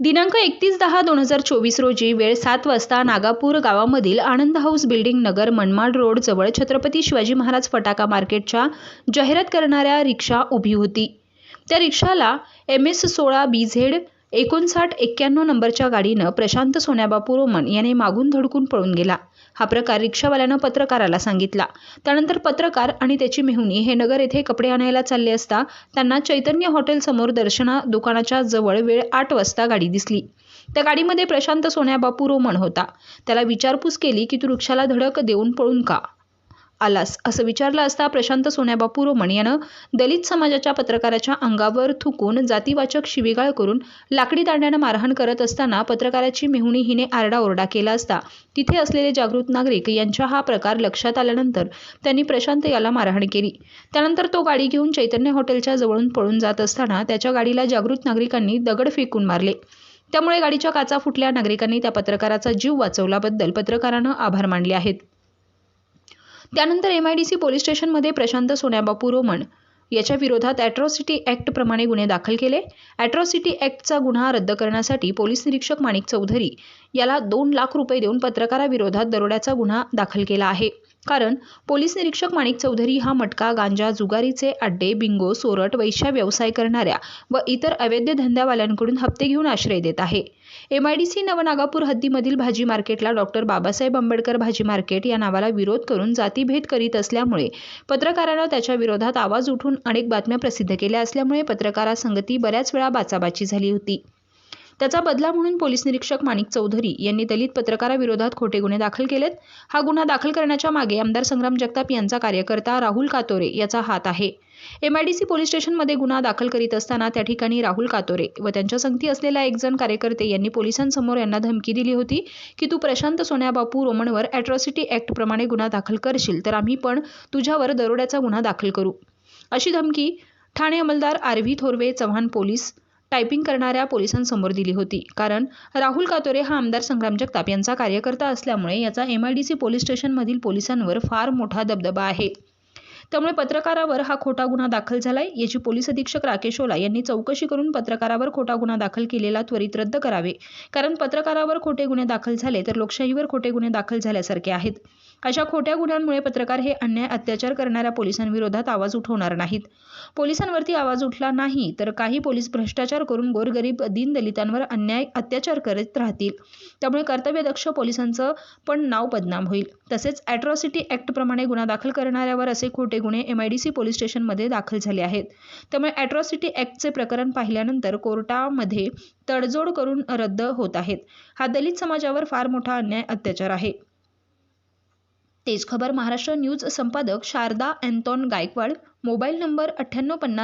दिनांक एकतीस दहा दोन हजार चोवीस रोजी वेळ सात वाजता नागापूर गावामधील Anand house building Nagar Manmad road जवळ छत्रपती शिवाजी महाराज फटाका मार्केटच्या जाहिरात करणाऱ्या रिक्षा उभी होती. त्या रिक्षाला एम एस सोळा बी झेड एकोणसाठ एक्क्याण्णव नंबरच्या गाडीनं प्रशांत सोन्याबापू रोमन याने मागून धडकून पळून गेला. हा प्रकार रिक्षावाल्यानं पत्रकाराला सांगितला. त्यानंतर पत्रकार आणि त्याची मेहुणी हे नगर येथे कपडे आणायला चालले असता त्यांना चैतन्य हॉटेलसमोर दर्शना दुकानाच्या जवळ वेळ आठ वाजता गाडी दिसली. त्या गाडीमध्ये प्रशांत सोन्याबापू रोमन होता. त्याला विचारपूस केली की तू रिक्षाला धडक देऊन पळून का? आलास. असं विचारलं असता प्रशांत सोन्याबापू रोमन यानं दलित समाजाच्या पत्रकाराच्या अंगावर थुकून जातीवाचक शिवीगाळ करून लाकडी दांड्यानं मारहाण करत असताना पत्रकाराची मेहुणी हिने आरडाओरडा केला असता. तिथे असलेले जागृत नागरिक यांच्या हा प्रकार लक्षात आल्यानंतर त्यांनी प्रशांत याला मारहाण केली. त्यानंतर तो गाडी घेऊन चैतन्य हॉटेलच्या जवळून पळून जात असताना त्याच्या गाडीला जागृत नागरिकांनी दगड फेकून मारले. त्यामुळे गाडीच्या काचा फुटल्या नागरिकांनी त्या पत्रकाराचा जीव वाचवल्याबद्दल पत्रकारानं आभार मानले आहेत. त्यानंतर M I D C police स्टेशनमध्ये प्रशांत सोन्याबापू रोमन याच्या विरोधात ॲट्रॉसिटी ॲक्टप्रमाणे गुन्हे दाखल केले. ॲट्रॉसिटी ॲक्टचा गुन्हा रद्द करण्यासाठी पोलीस निरीक्षक माणिक चौधरी याला दोन लाख रुपये देऊन पत्रकाराविरोधात दरोड्याचा गुन्हा दाखल केला आहे. कारण पोलीस निरीक्षक माणिक चौधरी हा मटका गांजा जुगारीचे अड्डे बिंगो सोरट वैश्या व्यवसाय करणाऱ्या व इतर अवैध धंद्यावाल्यांकडून हप्ते घेऊन आश्रय देत आहे. M I D C Navnagapur हद्दीमधील भाजी मार्केटला डॉक्टर बाबासाहेब आंबेडकर भाजी मार्केट या नावाला विरोध करून जातीभेद करीत असल्यामुळे पत्रकारानं त्याच्या विरोधात आवाज उठून अनेक बातम्या प्रसिद्ध केल्या असल्यामुळे पत्रकारासंगती बऱ्याच वेळा बाचाबाची झाली होती. त्याचा बदला म्हणून पोलीस निरीक्षक माणिक चौधरी यांनी दलित पत्रकाराविरोधात खोटे गुन्हे दाखल केलेत. हा गुन्हा दाखल करण्याच्या मागे आमदार संग्राम जगताप यांचा कार्यकर्ता राहुल कातोरे याचा हात आहे. M I D C police स्टेशनमध्ये गुन्हा दाखल करीत असताना त्या ठिकाणी राहुल कातोरे व त्यांच्या संगती असलेला एक जण कार्यकर्ते यांनी पोलिसांसमोर यांना धमकी दिली होती की तू प्रशांत सोन्याबापू रोमनवर अॅट्रॉसिटी ॲक्टप्रमाणे गुन्हा दाखल करशील तर आम्ही पण तुझ्यावर दरोड्याचा गुन्हा दाखल करू. अशी धमकी ठाणे अंमलदार R V Thorve Chavan police typing करणाऱ्या पोलिसांसमोर दिली होती. कारण राहुल कातोरे हा आमदार संग्राम जगताप यांचा कार्यकर्ता असल्यामुळे याचा M I D C police स्टेशनमधील पोलिसांवर फार मोठा दबदबा आहे. त्यामुळे पत्रकारावर हा खोटा गुन्हा दाखल झालाय. याची पोलीस अधीक्षक राकेश ओला यांनी चौकशी करून पत्रकारावर खोटा गुन्हा दाखल केलेला त्वरित रद्द करावे. कारण पत्रकारावर खोटे गुन्हे दाखल झाले तर लोकशाहीवर खोटे गुन्हे दाखल झाल्यासारखे आहेत. अशा खोट्या गुन्ह्यांमुळे पत्रकार हे अन्याय अत्याचार करणाऱ्या पोलिसांविरोधात आवाज उठवणार नाहीत. पोलिसांवरती आवाज उठला नाही तर काही पोलीस भ्रष्टाचार करून गोरगरीब दीनदलितांवर अन्याय अत्याचार करत राहतील. त्यामुळे कर्तव्यदक्ष पोलिसांचं पण नाव बदनाम होईल. तसेच ॲट्रॉसिटी ॲक्टप्रमाणे गुन्हा दाखल करणाऱ्यावर असे खोटे गुन्हे M I D C police स्टेशनमध्ये दाखल झाले आहेत. त्यामुळे ॲट्रॉसिटी ॲक्टचे प्रकरण पाहिल्यानंतर कोर्टामध्ये तडजोड करून रद्द होत आहेत. हा दलित समाजावर फार मोठा अन्याय अत्याचार आहे. तेज खबर महाराष्ट्र न्यूज संपादक शारदा अँटॉन गायकवाड मोबाईल नंबर अठ्ठ्याण्णव पन्नास